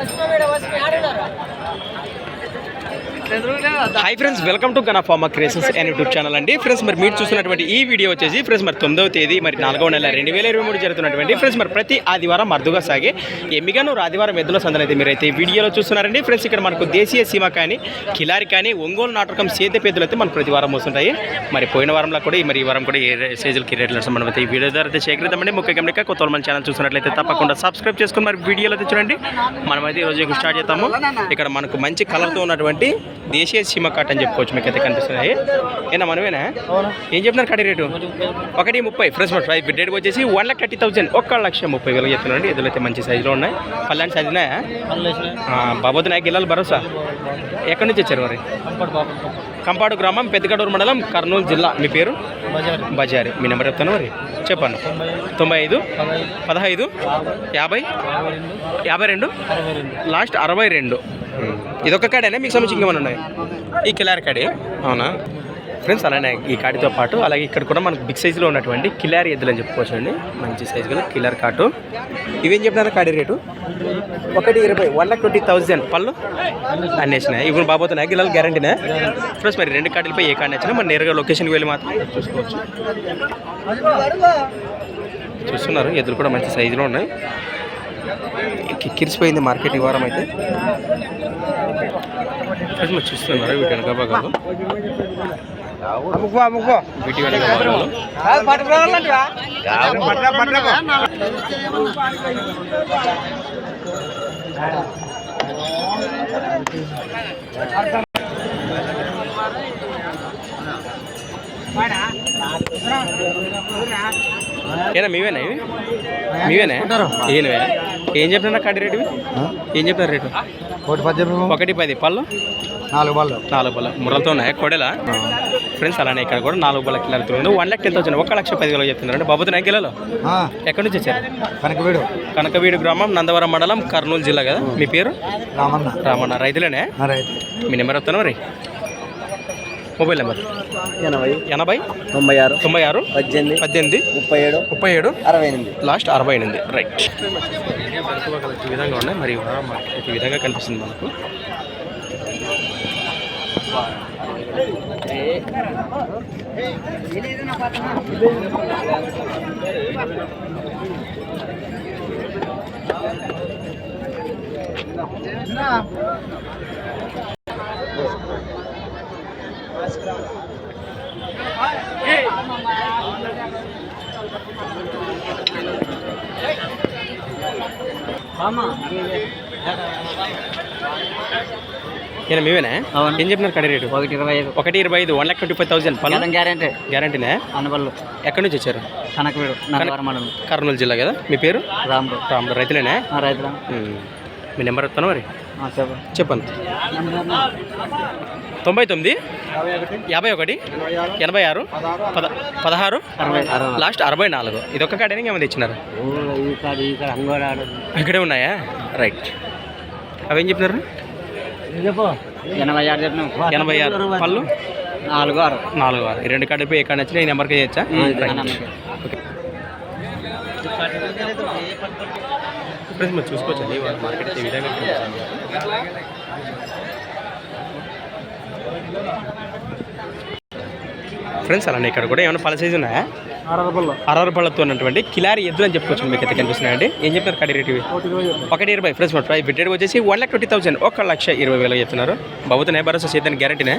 వచ్చిన hi friends welcome to Gana pharma creations and YouTube channel అండి. Friends మరి మీరు చూస్తున్నటువంటి ఈ వీడియో వచ్చేసి ఫ్రెండ్స్ మరి తొమ్మిదవ తేదీ మరి నాలుగవ నెల రెండు వేల ఇరవై మూడు జరుగుతున్నటువంటి ఫ్రెండ్స్ మరి ప్రతి ఆదివారం అరుదుగా సాగే ఎమ్మిగాను ఆదివారం ఎద్దుల సందలు అయితే మీరైతే ఈ వీడియోలో చూస్తున్నారండి. ఫ్రెండ్స్ ఇక్కడ మనకు దేశీయ సీమ కానీ కిలారి కానీ ఒంగోలు నాటకం సేద్య పేదలు అయితే మనకు ప్రతి వారం వస్తుంటాయి. మరి పోయిన వారంలో కూడా ఈ మరి ఈ వారం కూడా ఏ సైజులకి రేట్లు మనం అయితే ఈ వీడియో ద్వారా అయితే సేకరిద్దామండి. ముఖ్య గమనిక కొత్త మన ఛానల్ చూసినట్లయితే తప్పకుండా సబ్స్క్రైబ్ చేసుకుని మరి వీడియోలో అయితే చూడండి. మనమైతే అయితే రోజు స్టార్ట్ చేస్తాము ఇక్కడ మనకు మంచి కలర్తో ఉన్నటువంటి దేశీయ సీమ కాట్ అని చెప్పుకోవచ్చు మీకు అయితే కనిపిస్తున్నాయి ఏనా మనమేనా? ఏం చెప్తున్నారు కడి రేటు? ఒకటి ముప్పై ఫ్రెష్ మట్ ప్రైస్ రేట్ వచ్చేసి వన్ లాక్ థర్టీ థౌసండ్ ఒక్క లక్ష ముప్పై వేలు చెప్తున్నారండి. ఎదురు అయితే మంచి సైజులో ఉన్నాయి. పల్లాంటి సైజు ఉన్నాయా? బాబోతు నాయకు గిల్లాలి భరోసా. ఎక్కడి నుంచి వచ్చారు మరి? కంపాడు గ్రామం పెద్దగడూరు మండలం కర్నూలు జిల్లా. మీ పేరు? బజారి. మీ నెంబర్ చెప్తాను మరి? చెప్పండి. తొంభై ఐదు పదహైదు యాభై యాభై రెండు. లాస్ట్ అరవై రెండు. ఇదొక కాడేనా? మీకు సంబంధించి ఇంకేమైనా ఉన్నాయి? ఈ కిలారి కాడే. అవునా? ఫ్రెండ్స్ అలానే ఈ కాడితో పాటు అలాగే ఇక్కడ కూడా మనకు బిగ్ సైజులో ఉన్నటువంటి కిలారి ఎద్దులు అని చెప్పుకోవచ్చు అండి మంచి సైజు గల కిలార్ కాటు. ఇవేం చెప్పినారా కాడి రేటు? ఒకటి ఇరవై వన్ లాక్ ట్వంటీ థౌజండ్. పళ్ళు? అన్నేసినాయి ఇప్పుడు బాబోతున్నాయి? గిల్లలు గ్యారంటీనా? ఫ్రెండ్స్ మరి రెండు కాడలపై ఏ కార్డు నచ్చినా మరి నేరుగా లొకేషన్కి వెళ్ళి మాత్రం చూసుకోవచ్చు. చూస్తున్నారు ఎద్దులు కూడా మంచి సైజులో ఉన్నాయి. కిరిసిపోయింది మార్కెట్ ఈ వారం అయితే. చూస్తున్నారు వీటి వెనక భాగాలు. వీటి వెనక భాగాలు. ఏనా మీవేనా ఇవి? మీవేనా? ఈయనవే ఏం చెప్పినా కడి రేటు? ఏం చెప్పినారు రేటు? ఒకటి పద్దెనిమిది ఒకటి పది. పళ్ళు? నాలుగు బాళ్ళు నాలుగు బల్ల మురలతో ఉన్నాయి? కొడేలా? ఫ్రెండ్స్ అలానే ఇక్కడ కూడా నాలుగు బల్ల కిలోలు ఉంది వన్ లాక్ టెన్ థౌసండ్ ఒక లక్ష పది వేలు చెప్తున్నారు. అంటే బాబుతో నాయకు కిలోలు? ఎక్కడి నుంచి వచ్చారు? కనకవీడు. కనకవీడు గ్రామం నందవరం మండలం కర్నూలు జిల్లా కదా? మీ పేరు? రామన్న. రామన్న. రైతులేనే? రైతు. మీ నెంబర్ వస్తాను మరి? Mobile number? ఎనభై. ఎనభై? తొంభై ఆరు. తొంభై ఆరు? పద్దెనిమిది. పద్దెనిమిది? ముప్పై ఏడు. ముప్పై ఏడు? అరవై ఎనిమిది. లాస్ట్ అరవై ఎనిమిది. రైట్ ఈ విధంగా ఉన్నాయి మరి ఈ విధంగా కనిపిస్తుంది మనకు ఈయన మీవేనా. ఏం చెప్పినారు కడి రేటు? ఒకటి ఇరవై ఐదు. ఒకటి ఇరవై ఐదు one lakh twenty five thousand పళ్ళు గ్యారంటీ. గ్యారంటీనే? అనబల్లు ఎక్కడి నుంచి వచ్చారు? కనకవీడు మండలం. కర్నూలు జిల్లా కదా? మీ పేరు? రాముడు రాముడు రైతులేనే? రైతుల. ఉమ్. మీ నెంబర్ వస్తాను మరి? చెప్పు. చెప్పండి. తొంభై తొమ్మిది? యాభై ఒకటి ఎనభై ఆరు పద పదహారు లాస్ట్ అరవై నాలుగు. ఇది ఒక్క కాడని ఏమైనా ఆడదు ఇక్కడే ఉన్నాయా? రైట్. అవేం చెప్పినారు? చెప్పు? ఎనభై ఆరు చెప్పిన. ఎనభై ఆరు. పళ్ళు? నాలుగు ఆరు. నాలుగు ఆరు. ఈ రెండు కాడపై ఏ కాడ నచ్చినా ఈ నెంబర్కి చేయొచ్చా. ఓకే. చూసుకోవచ్చండి మార్కెట్ ఈ విధంగా. ఫ్రెండ్స్ అలానే ఇక్కడ కూడా ఏమైనా పల సైజు ఉన్నాయా? అరవై పళ్ళతో ఉన్నటువంటి కిలారి ఎద్దులు అని చెప్పుకోవచ్చు మీకు అయితే కనిపిస్తున్నాయండి. ఏం చెప్తారు కడి రేటు? ఒకటి ఇరవై ఫ్రెండ్స్ మన ప్రైస్ బిట్టెడ్ వచ్చేసి వన్ లాక్ ట్వంటీ థౌసండ్ ఒక లక్ష ఇరవై వేలు చెప్తున్నారు. బాబుతోనే భరోసా చేద్దానికి గ్యారంటీనే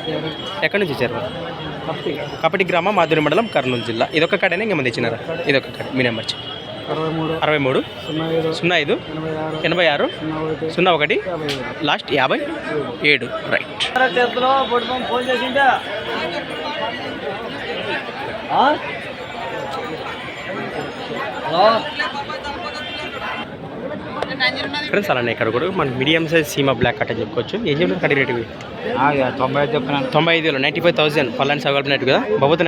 ఎక్కడి నుంచి ఇచ్చారు కపటి గ్రామం మాధురి మండలం కర్నూలు జిల్లా. ఇదొక కాడనే ఇంకేమంది ఇచ్చినారా ఇదొక కాడ మీ నెంబర్ చెప్పు. అరవై మూడు సున్నా ఐదు ఎనభై ఆరు సున్నా ఒకటి. లాస్ట్ యాభై ఏడు. రైట్. ఫ్రెండ్స్ అలానే ఇక్కడ కూడా మన మీడియం సైజ్ సీమా బ్లాక్ కట్ట చెప్పుకోవచ్చు. ఏం చెప్పినారు కడి రేటు ఇవి? తొంభై ఐదు తొంభై ఐదు వేలు నైంటీ ఫైవ్ థౌసండ్ పల్లాని సగలిపినట్టు కదా? బాబుతో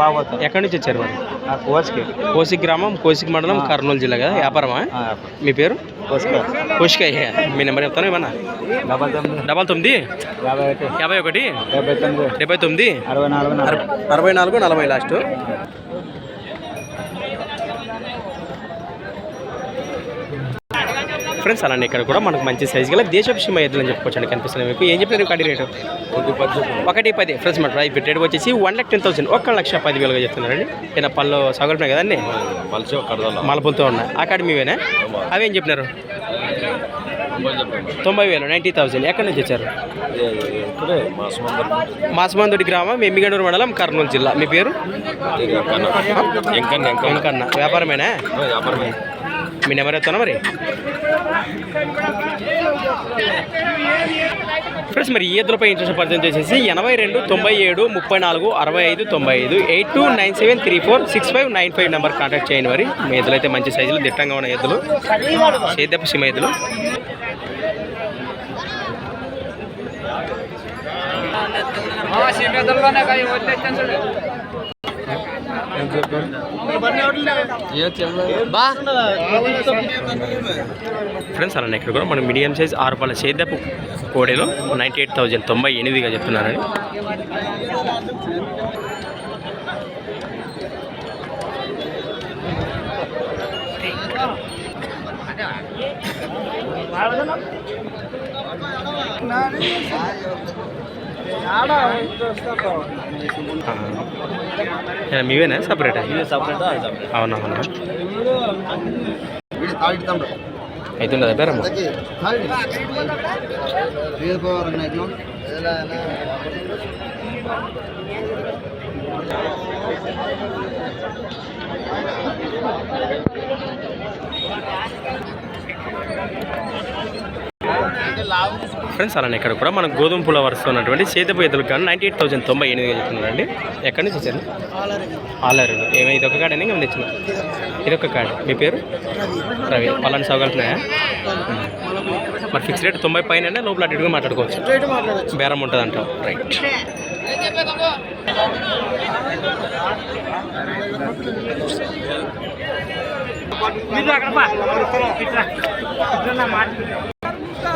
బాగోతా ఎక్కడి నుంచి వచ్చారు మరి? కోసుకి. కోసిక్ గ్రామం కోసిక్ మండలం కర్నూలు జిల్లా కదా వ్యాపారమా? మీ పేరు? కోసుకి. మీ నెంబర్ చెప్తాను ఏమన్నా? డబల్ తొమ్మిది. యాభై ఒకటి. డెబ్బై తొమ్మిది. అరవై నాలుగు అరవై నాలుగు నలభై లాస్ట్. ఫ్రెండ్స్ అలానే ఇక్కడ కూడా మనకు మంచి సైజ్ గల దేశపు సీమ ఎద్దులు అని చెప్పుకోవచ్చు కనిపిస్తుంది మీకు. ఏం చెప్పారు కడి రేటు? ఒకటి పది ఫ్రెండ్స్ మన ప్రైస్ రేట్ వచ్చేసి వన్ లాక్ టెన్ థౌసండ్ ఒక లక్ష పది వేలుగా చెప్తున్నారండి. ఏదైనా పళ్ళు సగలున్నాయి కదండి? మలపులతో ఉన్నాయి. అకాడమీవేనా అవేం చెప్పినారు? తొంభై వేలు నైంటీ థౌసండ్ ఎక్కడి నుంచి వచ్చారు? మాసమందుడి గ్రామం ఎమ్మిగడూరు మండలం కర్నూలు జిల్లా. మీ పేరు? ఎంకన్నా వ్యాపారమేనా? వ్యాపారమే. మీ నెంబర్ ఎత్తానా మరి? ఫ్రెండ్స్ మరి ఈ ఎద్దులపై ఇంట్రెస్ట్ పరిచయం చేసేసి ఎనభై రెండు తొంభై ఏడు ముప్పై నాలుగు అరవై ఐదు తొంభై ఐదు eight two nine seven three four six five nine five number contact చేయండి మరి. మీ ఎద్దులు అయితే మంచి సైజులు దిట్టంగా ఉన్న ఎద్దులు. సేద్యపు సిమ ఎద్దులు. ఫ్రెండ్స్ అలానే ఇక్కడ కూడా మనం మీడియం సైజ్ ఆరు రూపాయల సేద్యపు కోడెలో నైంటీ ఎయిట్ థౌజండ్ తొంభై ఎనిమిదిగా చెప్తున్నారని మీవేనా సపరేట్ సపరేట్ అది సపరేట్ అవునవునా అవుతుండదా పేరమ్మా? ఫ్రెండ్స్ అలానే ఇక్కడ కూడా మన గోధుమ పూల వరుస ఉన్నటువంటి సేదపు ఎద్దులు కానీ నైంటీ ఎయిట్ థౌసండ్ తొంభై ఎనిమిదిగా చెప్తున్నారండి. ఎక్కడి నుంచి వచ్చారు? ఆలరు ఏమై ఇది ఒక కాడ ఇంకా తెచ్చిన ఇది ఒక కాడ. మీ పేరు? రవి. వాళ్ళని సౌకర్తున్నాయా మరి ఫిక్స్ రేట్ తొంభై పైన లోపల అటు మాట్లాడుకోవచ్చు. బేరం ఉంటుంది అంటావు రైట్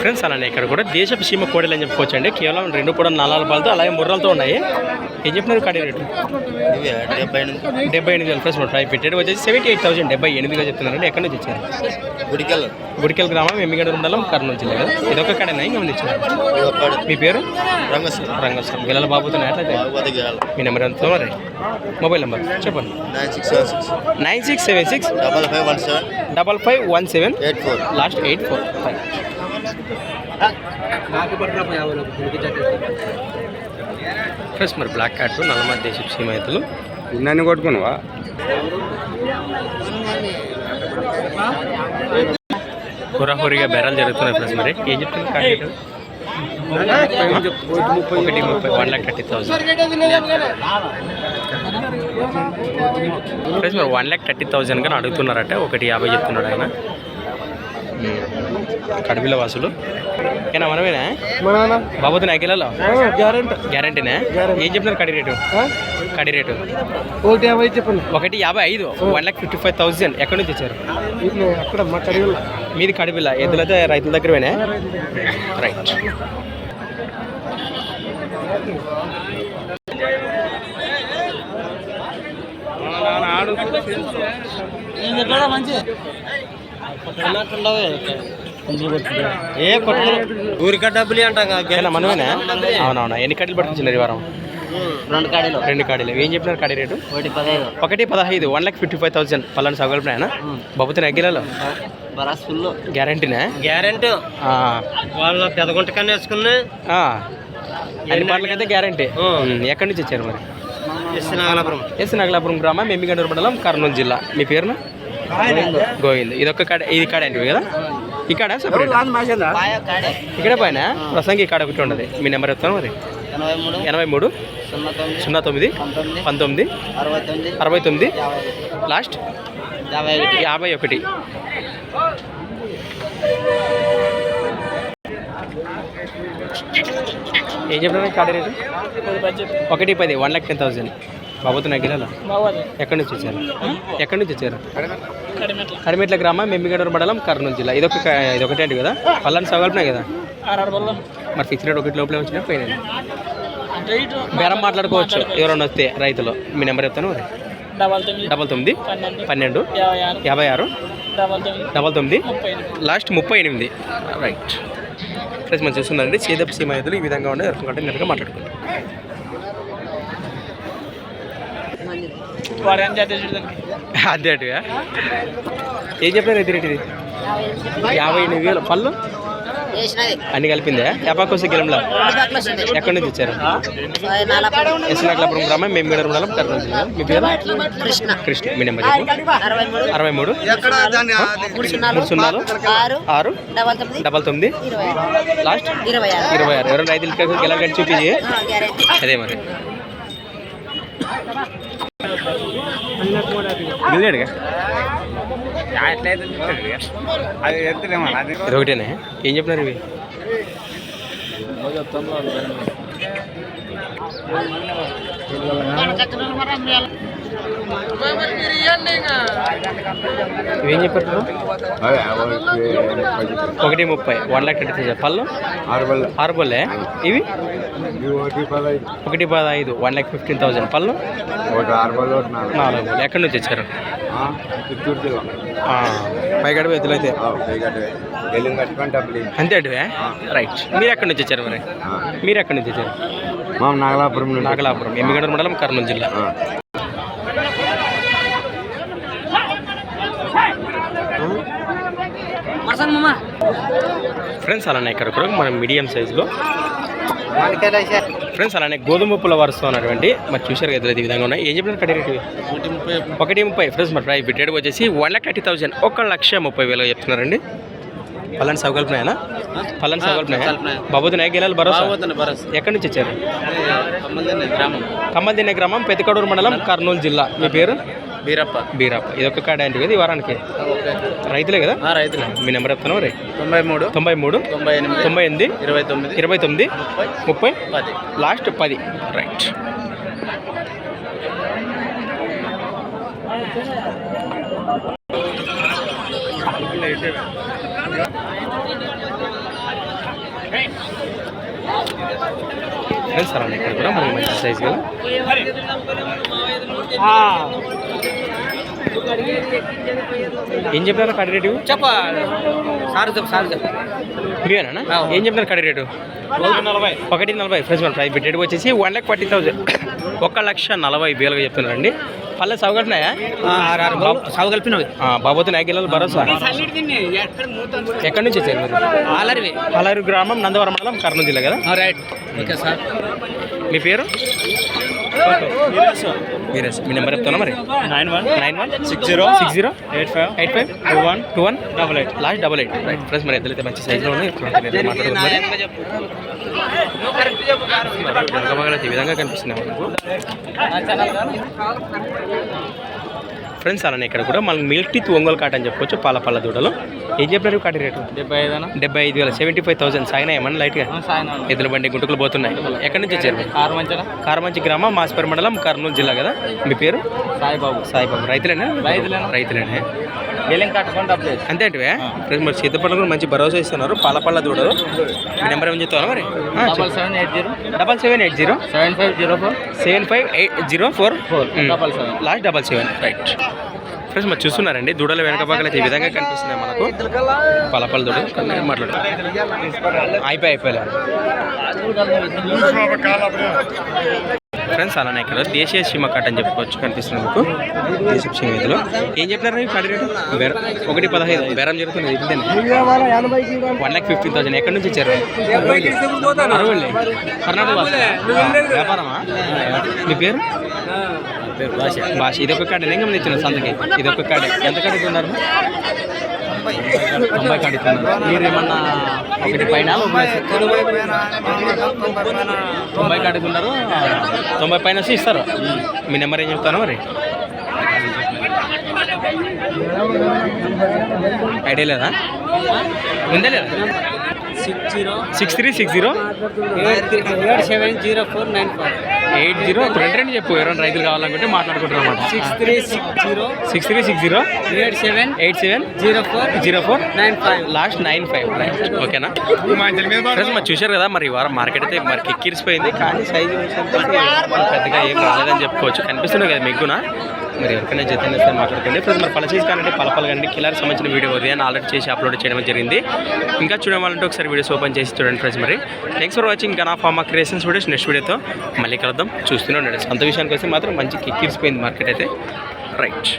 ఫ్రెండ్స్ అలానే ఇక్కడ కూడా దేశపు సీమ కోడలు అని చెప్పుకోవచ్చు అండి కేవలం రెండు కూడా నలాల పాలతో అలాగే ముర్రలతో ఉన్నాయి. ఏం చెప్పినారు కడి రేటు? డెబ్బై ఎనిమిది. డెబ్బై ఎనిమిది వేలు ఫ్రెండ్స్ ట్రై పెట్టేది వచ్చేసి సెవెంటీ ఎయిట్ థౌసండ్ డెబ్బై ఎనిమిదిగా చెప్తున్నారండి. ఎక్కడి నుంచి ఇచ్చారు? గుడికెళ్ళ. గుడికెల్ గ్రామం ఎమ్మిగడ మండలం కర్నూలు జిల్లా కదా? ఇది ఒక కడనా? ఇంకా ఉంది ఇచ్చారు? మీ పేరు? రంగస్వామి. రంగస్వామి. వీళ్ళ బాబుతో గేయాలి. మీ నెంబర్ ఎంత మరి? మొబైల్ నెంబర్ చెప్పండి. Nine six seven six. Nine six seven six double five one seven. Double five one seven. Eight four. Last eight four. Five. Friends మరి బ్లాక్ కార్డ్ నల్లమా దేశపు సీమైతులు నన్ను కొట్టుకున్నావా? హురాహురిగా బెరాలు జరుగుతున్నాయి ఫ్రెండ్స్ మరి. ఏం చెప్తుంది కార్డ్ ఒకటి ముప్పై one lakh thirty thousand friends మరి వన్ ల్యాక్ థర్టీ థౌజండ్ కానీ అడుగుతున్నారట ఒకటి యాభై చెప్తున్నాడు ఆయన. కడిపిల వాసులు. ఏనా మనమేనా? బాబోతు నాకెళ్ళలో గ్యారంటీనా? ఏం చెప్తున్నారు కడి రేటు? కడి రేటు? ఒకటి యాభై చెప్పండి. ఒకటి యాభై ఐదు. One lakh fifty five thousand. ఎక్కడి నుంచి వచ్చారు? అక్కడ మా కడిగిల్ల మీది కడిపిల్ల. ఎద్దులైతే రైతుల దగ్గరవేనా? రైట్. ఏ ఊరిక డబ్బులు అంటాం మనమేనా అవునవునా. ఎన్ని కడ్డీలు పట్టుకొచ్చినారు ఈ వారం? రెండు కాడీలు. రెండు కాడీలు. ఏం చెప్పినారు కడి రేటు? ఒకటి పదహైదు. ఒకటి పదహైదు. One lakh fifty five thousand పలానా అగ్గిలలో బరాస్ ఫుల్. గ్యారంటీనా? గ్యారంటీ. వాళ్ళ పెదగుంట కన్నా వేసుకుని అన్ని పాటలకైతే గ్యారంటీ. ఎక్కడి నుంచి వచ్చారు మరి? ఇస్తున్నాగలపురం ఎస్ నగలాపురం గ్రామం ఎమ్మిగండూరు మండలం కర్నూలు జిల్లా. మీ పేరున? గోవింద్. ఇది ఒక కాడ ఇది కాడ ఏంటివి కదా? ఈ కాడ సపరేట్ ఇక్కడే పైన ప్రసంగి ఈ కాడ ఒకటి ఉండదు. మీ నెంబర్ చెప్తాను మరి. ఎనభై మూడు సున్నా తొమ్మిది పంతొమ్మిది అరవై తొమ్మిది అరవై తొమ్మిది యాభై లాస్ట్? యాభై ఒకటి. ఏం చెప్పినా కాడ రేటు? ఒకటి పది వన్ లాక్ టెన్ థౌసండ్. బాబుతో నగ్గిరాలా ఎక్కడి నుంచి వచ్చారు? ఎక్కడి నుంచి వచ్చారు? కడిమెట్ల. గ్రామం మెమ్మిగడూరు మండలం కర్నూలు జిల్లా. ఇదొక ఇదొకటి అంటే కదా? పల్లని సగల్పునాయి కదా? మరి ఫిక్స్ రేట్ ఒకటి లోపలే వచ్చినా పోయినాయి. బేరం మాట్లాడుకోవచ్చు. ఎవరైనా వస్తే రైతులు. మీ నెంబర్ చెప్తాను డబల్ తొమ్మిది. పన్నెండు. యాభై ఆరు. డబల్ తొమ్మిది. లాస్ట్ ముప్పై ఎనిమిది. రైట్ ఫ్రెండ్స్ మనం చూస్తుందండి చేదప్ సీమ ఈ విధంగా ఉండే కంటే నేరుగా మాట్లాడుకుంటాం అదే అటుగా? ఏం చెప్పారు ఇది రేట్ ఇది యాభై ఎనిమిది వేలు. పళ్ళు? అన్ని కలిపిందే? యాపాకోసి గిలంలో? ఎక్కడి నుంచి వచ్చారు? నలభై ఎస్ఎన్ఆకులాపురం గ్రామం మేము మీడర్ మండలం కర్నూలు జిల్లా మీ పేరు? కృష్ణ. కృష్ణ. మీ నెంబర్ అరవై మూడు. మూడు. సున్నాలు ఆరు. డబల్ తొమ్మిది. లాస్ట్? ఇరవై ఆరు. ఇరవై ఆరు. ఎవరైనా రైతులకి గెల కట్టి చూపించి. ఆ, గ్యారెంటీ అదే మరి వెళ్ళాడుగా ఇది ఒకటేనే ఏం చెప్పినారు ఇవి? ఇవేం చెప్పారు ఒకటి ముప్పై వన్ లాక్ థర్టీ థౌసండ్ పళ్ళు? ఆరు బొల్లే ఇవి? ఒకటి పదహైదు. వన్ లాక్ ఫిఫ్టీన్ థౌసండ్ పళ్ళు? నాలుగు. బొల్లే. ఎక్కడి నుంచి వచ్చారు? చిత్తూరు జిల్లా. పైగడవ డబ్బులు అంతే అటువే? రైట్. మీరు ఎక్కడి నుంచి వచ్చారు మరి? మీరు ఎక్కడి నుంచి వచ్చారు? నాగలాపురం నాగలాపురం ఎమ్మిగడ మండలం కర్నూలు జిల్లా. ఫ్రెండ్స్ అలానే ఇక్కడ కూడా మనం మీడియం సైజులో ఫ్రెండ్స్ అలానే గోధుమ పుల్ల వరుస ఉన్నటువంటి మరి చూశారు కదా ఈ విధంగా ఉన్నాయి. ఏం చెప్పినారు కడి రేటు ఒకటి ముప్పై. ఫ్రెండ్స్ మరి ప్రైస్ బిట్టెడ్ వచ్చేసి వన్ లాక్ థర్టీ థౌసండ్ ఒక లక్ష ముప్పై వేలు చెప్తున్నారండి. పలాని సౌకల్పనాయనా పలాని సౌకల్పనాయా బాబోతు నాయకు గెలాలి భరోసా? ఎక్కడి నుంచి వచ్చారు? కమ్మదిన్నె గ్రామం. పెద్దకడూరు మండలం కర్నూలు జిల్లా. మీ పేరు? బీరప్ప. బీరప్ప. ఇది ఒక్క కాడ ఏంటి కదా ఈ వారానికి? రైతులే కదా? రైతులు. మీ నెంబర్ చెప్తాను రే తొంభై మూడు తొంభై మూడు తొంభై ఎనిమిది తొంభై ఎనిమిది ఇరవై తొమ్మిది ఇరవై తొమ్మిది ముప్పై పది. లాస్ట్ పది. రైట్ ఫ్రెండ్స్ అలా ఇక్కడ కూడా. మనకి మంచి సైజ్ కదా. ఏం చెప్పారు కడి రేటు? చెప్ప. సార్ చెప్పు సార్ చెప్పు. ఏం చెప్పినారు కడి రేటు? నలభై. ఒకటి నలభై. ఫ్రెండ్స్ మన ప్రైస్ రేట్ వచ్చేసి వన్ లాక్ ఫార్టీ థౌసండ్ ఒక లక్ష నలభై వేలుగా చెప్తున్నారండి. పల్లె సౌగట్నాయా సాగు కలిపినవి. బాబోతు నాయకులు భరోసా. ఎక్కడి నుంచి వచ్చారు పలారు గ్రామం నందవరం మండలం కర్నూలు జిల్లా కదా? Right okay sir. మీ పేరు? మీ నెంబర్ చెప్తానా మరి? Nine one. Nine one? Six zero. Six zero? Eight five. Eight five? Two one. Two one? Double eight. Last double eight. Right. Friends మరి ఎద్దులైతే మంచి సైజులో ఉన్నాయి. వెనకమగల ఈ విధంగా కనిపిస్తున్నాయి. ఫ్రెండ్స్ అలానే ఇక్కడ కూడా మనకి మిల్క్ టీత్ ఒంగోలు కాట అని చెప్పుకోవచ్చు పాల పళ్ళ దూడలు. ఏం చెప్పారు కాటి రేటు? డెబ్బై ఐదు డెబ్బై ఐదు వేల. Seventy five thousand. సాగినా ఏమన్నా లైట్గా? ఎద్దుల బండి గుంటుకులు పోతున్నాయి. ఎక్కడి నుంచి వచ్చారు? మీరు? కారమంచి గ్రామం మాస్పేరు మండలం కర్నూలు జిల్లా కదా? మీ పేరు? సాయిబాబు సాయిబాబు రైతులేనా? రైతులేనా. రైతులేనే? అంతే అంటే మరి సీతపళ్ళు కూడా మంచి భరోసా ఇస్తున్నారు. పాల పళ్ళ దూడలు. మీ నెంబర్ ఏం చెప్తాను మరి? Double seven eight zero. Double seven eight zero. Seven five zero four. Seven five eight zero four. Four. Double seven. Last double seven. Right. Friends మరి చూస్తున్నారండి. దూడల వెనక అయితే ఈ విధంగా కనిపిస్తున్నాయి మనకు. పలపల దూడ మాట్లాడు అయిపోయి అయిపోయలే ఫ్రెండ్స్ అలానే ఇక్కడ దేశీయ సీమ కట్ అని చెప్పుకోవచ్చు కనిపిస్తుంది మీకు. దేశపు సీమ ఇదిలో. ఏం చెప్పినారు ఈ పడి రేటు? బేరం ఒకటి పదహైదు. బేరం జరుగుతుంది వన్ లాక్ ఫిఫ్టీన్ థౌసండ్ ఎక్కడి నుంచి వచ్చారు? అరవల్లి కర్ణాటక? వ్యాపారమా? మీ పేరు? భాష. భాష. ఇది ఒక కార్డు నేను గమనించిన సంతకి. ఇది ఒక కార్డు ఎంత కార్డు ఇస్తున్నారు తొంభై మీరు ఏమన్నా ఒకటి పైన తొంభై కార్డు ఇస్తున్నారు తొంభై పైన వచ్చి ఇస్తారు. మీ నెంబర్ ఏం చెప్తాను మరి. ఐడియా లేదా? ఉందా లేదా? Six zero six three six zero seven zero four nine four eight zero రెండు రెండు చెప్పు ఎవరైనా రైతులు కావాలనుకుంటే మాట్లాడుకుంటారు అనమాట six three six zero six three six zero eight seven eight seven zero four zero four nine five last nine five. ఓకేనా? మరి చూశారు కదా మరి ఈ వారం మార్కెట్ అయితే మరి కిక్కిరిసిపోయింది. కానీ సైజు పెద్దగా ఏం రాలేదని చెప్పుకోవచ్చు. కనిపిస్తుంది కదా మెగ్గున. మరి ఎవరికైనా జతన్ ఇస్తే మాట్లాడుకోండి. ఇప్పుడు మరి పలసీస్ కానీ పలపలు కానీ సంబంధించిన వీడియో ఉదయాన్ని ఆల్రెడీ చేసి అప్లోడ్ చేయడం జరిగింది. ఇంకా చూడవాలంటే ఒకసారి వీడియోస్ ఓపెన్ చేసి చూడండి ఫ్రెండ్స్ మరి. Thanks for watching Gana pharma creations videos next వీడియోతో మళ్ళీ కలుద్దాం. చూస్తూనే ఉండండి. సొంత విషయానికి వస్తే మాత్రం మంచి కిక్కిరిసిపోయింది మార్కెట్ అయితే. రైట్